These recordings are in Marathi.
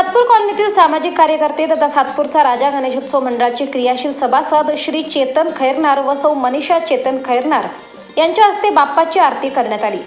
सातपूर कॉलनीतील सामाजिक कार्यकर्ते तथा सातपूरचा राजा गणेशोत्सव मंडळाचे क्रियाशील सभासद श्री चेतन खैरनार व सौ मनीषा चेतन खैरनार यांच्या हस्ते बाप्पाची आरती करण्यात आली.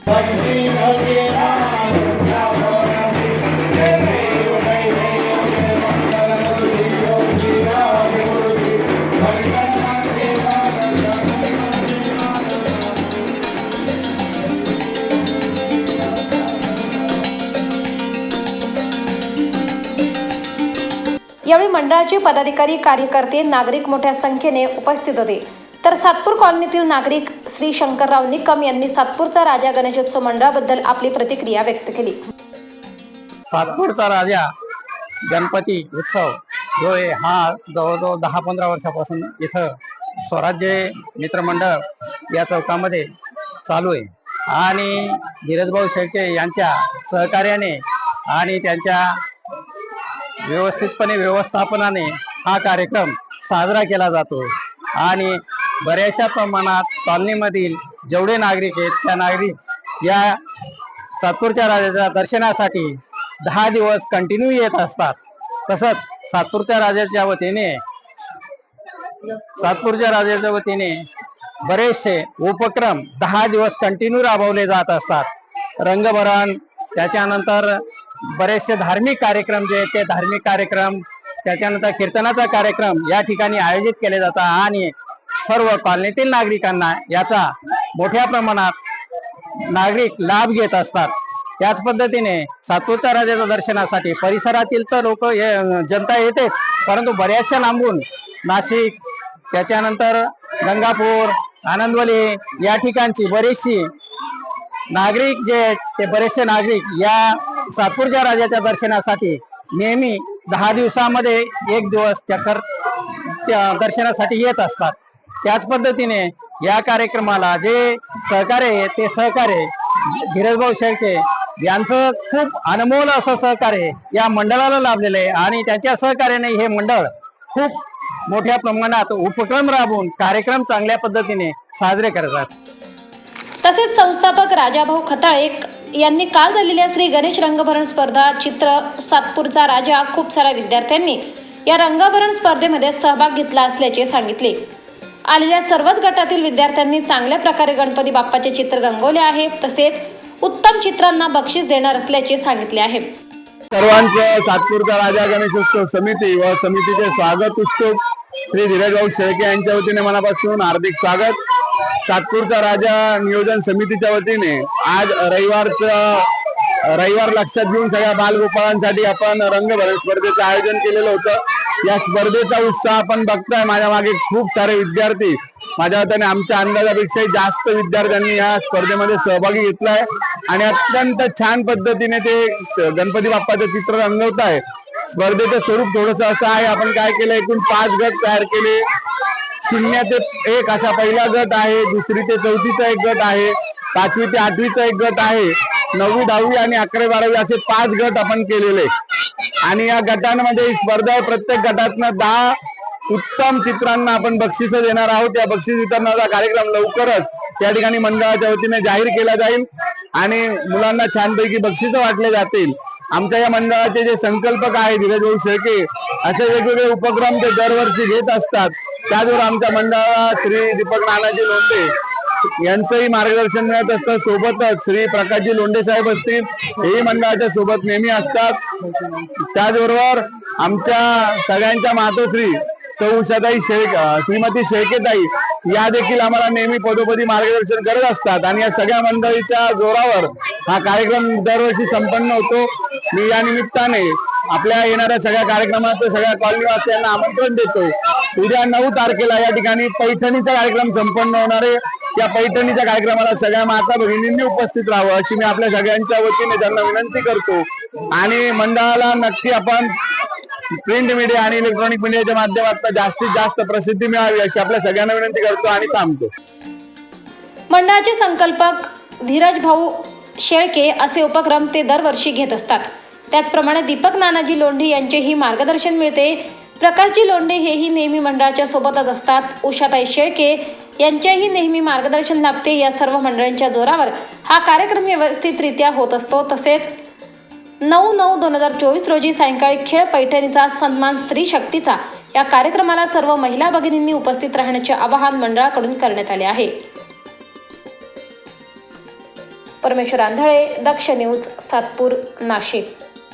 यावेळी मंडळाचे पदाधिकारी कार्यकर्ते नागरिक मोठ्या संख्येने उपस्थित होते. तर सातपूर कॉलनीतील नागरिक श्री शंकरराव निकम यांनी सातपूरचा राजा गणेशोत्सव मंडळाबद्दल आपली प्रतिक्रिया व्यक्त केली. सातपूरचा राजा गणपती उत्सव जो आहे हा जवळजवळ दहा पंधरा वर्षापासून इथं स्वराज्य मित्रमंडळ या चौकामध्ये चालू आहे. आणि धीरजभाऊ शेळके यांच्या सहकार्याने आणि त्यांच्या व्यवस्थितपणे व्यवस्थापनाने हा कार्यक्रम साजरा केला जातो. आणि बऱ्याचशा प्रमाणात कॉलनीमधील जेवढे नागरिक आहेत त्या नागरिक या सातपूरच्या राजाच्या दर्शनासाठी दहा दिवस कंटिन्यू येत असतात. तसंच सातपूरच्या राजाच्या वतीने सातपूरच्या राजाच्या वतीने बरेचसे उपक्रम दहा दिवस कंटिन्यू राबवले जात असतात. रंगभरण त्याच्यानंतर बरेचसे धार्मिक कार्यक्रम जे आहेत ते धार्मिक कार्यक्रम त्याच्यानंतर कीर्तनाचा कार्यक्रम या ठिकाणी आयोजित केले जातात आणि सर्व कॉलनीतील नागरिकांना याचा मोठ्या प्रमाणात नागरिक लाभ घेत असतात. त्याच पद्धतीने सातूरच्या राजाच्या दर्शनासाठी परिसरातील तर लोक जनता येतेच परंतु बऱ्याचशा लांबून नाशिक त्याच्यानंतर गंगापूर आनंदवली या ठिकाणची बरीचशी नागरिक जे आहेत ते बरेचसे नागरिक या सातपूरच्या राजाच्या दर्शनासाठी नेहमी दहा दिवसामध्ये एक दिवस चक्कर दर्शनासाठी येत असतात. त्याच पद्धतीने या कार्यक्रमाला जे सहकार्य आहे ते सहकार्य धीरजभाऊ शेळके यांचं खूप अनमोल असं सहकार्य या मंडळाला लाभलेलं आहे आणि त्यांच्या सहकार्याने हे मंडळ खूप मोठ्या प्रमाणात उपक्रम राबवून कार्यक्रम चांगल्या पद्धतीने साजरे करतात. तसेच संस्थापक राजाभाऊ खताळे यांनी काल झालेल्या श्री गणेश रंगभरण स्पर्धा चित्र सातपूरचा राजा खूप साऱ्या विद्यार्थ्यांनी या रंगभरण स्पर्धेमध्ये सहभाग घेतला असल्याचे सांगितले. आलेल्या सर्वच गटातील विद्यार्थ्यांनी चांगल्या प्रकारे गणपती बाप्पाचे चित्र रंगवले आहे तसेच उत्तम चित्रांना बक्षीस देणार असल्याचे सांगितले आहे. सर्वांचं सातपूरचा राजा गणेशोत्सव समिती व समितीचे स्वागत उत्सव श्री धीरजभाऊ शेळके यांच्या वतीने मनापासून हार्दिक स्वागत. सातपूरचा राजा नियोजन समितीच्या वतीने आज रविवारचं रविवार लक्षात घेऊन सगळ्या बालगोपाळांसाठी आपण रंगभरण स्पर्धेचं आयोजन केलेलं होतं. या स्पर्धेचा उत्साह आपण बघताय. माझ्या मागे खूप सारे विद्यार्थी माझ्या वतीने आमच्या अंदाजापेक्षाही जास्त विद्यार्थ्यांनी या स्पर्धेमध्ये सहभागी घेतलाय. आणि अत्यंत छान पद्धतीने ते गणपती बाप्पाचं चित्र रंगवत आहे स्पर्धेचं स्वरूप थोडस असं आहे. आपण काय केलं? एकूण पाच गट तयार केले. शून्य ते एक असा पहिला गट आहे दुसरी ते चौथीचा एक गट आहे पाचवी ते आठवीचा एक गट आहे. नववी दहावी आणि अकरावी बारावी असे पाच गट आपण केलेले. आणि या गटांमध्ये ही स्पर्धा आहे. प्रत्येक गटातनं दहा उत्तम चित्रांना आपण बक्षिस देणार आहोत. या बक्षीस वितरणाचा कार्यक्रम लवकरच त्या ठिकाणी मंडळाच्या वतीने जाहीर केला जाईल आणि मुलांना छानपैकी बक्षिस वाटले जातील. आमच्या या मंडळाचे जे संकल्पक आहे धीरजभाऊ शेळके असे वेगवेगळे उपक्रम ते दरवर्षी घेत असतात. त्याचबरोबर आमच्या मंडळाला श्री दीपक नानाजी लोंढे यांचंही मार्गदर्शन मिळत असतं. सोबतच श्री प्रकाशजी लोंढे साहेब असतील हेही मंडळाच्या सोबत नेहमी असतात. त्याचबरोबर आमच्या सगळ्यांच्या मातोश्री सौ उषाताई शेख श्रीमती शेळकेताई या देखील आम्हाला नेहमी पदोपदी मार्गदर्शन करत असतात. आणि या सगळ्या मंडळीच्या जोरावर हा कार्यक्रम दरवर्षी संपन्न होतो. मी या निमित्ताने आपल्या येणाऱ्या सगळ्या कार्यक्रमाचं सगळ्या कॉलनीवासियांना आमंत्रण देतो उद्या नऊ तारखेला या ठिकाणी पैठणीचा कार्यक्रम संपन्न होणार आहे. त्या पैठणीच्या कार्यक्रमाला सगळ्या माता भगिनींनी उपस्थित राहावं अशी मी आपल्या सगळ्यांच्या वतीने त्यांना विनंती करतो. आणि मंडळाला नक्की आपण प्रिंट मीडिया आणि इलेक्ट्रॉनिक मीडियाच्या माध्यमातून जास्तीत जास्त प्रसिद्धी मिळावी अशी आपल्या सगळ्यांना विनंती करतो आणि थांबतो. मंडळाचे संकल्पक धीरज भाऊ शेळके असे उपक्रम ते दरवर्षी घेत असतात. त्याचप्रमाणे दीपक नानाजी लोंढे यांचेही मार्गदर्शन मिळते. प्रकाशजी लोंढे हेही नेहमी मंडळाच्या सोबतच असतात. उषाताई शेळके यांच्याही नेहमी मार्गदर्शन लाभते या सर्व मंडळांच्या जोरावर. हा कार्यक्रम व्यवस्थितरित्या होत असतो. तसेच नऊ नऊ दोन हजार चोवीस रोजी सायंकाळी खेळ पैठणीचा सन्मान स्त्री शक्तीचा या कार्यक्रमाला सर्व महिला भगिनींनी उपस्थित राहण्याचे आवाहन मंडळाकडून करण्यात आले आहे. परमेश्वर आंधळे दक्ष न्यूज सातपूर नाशिक.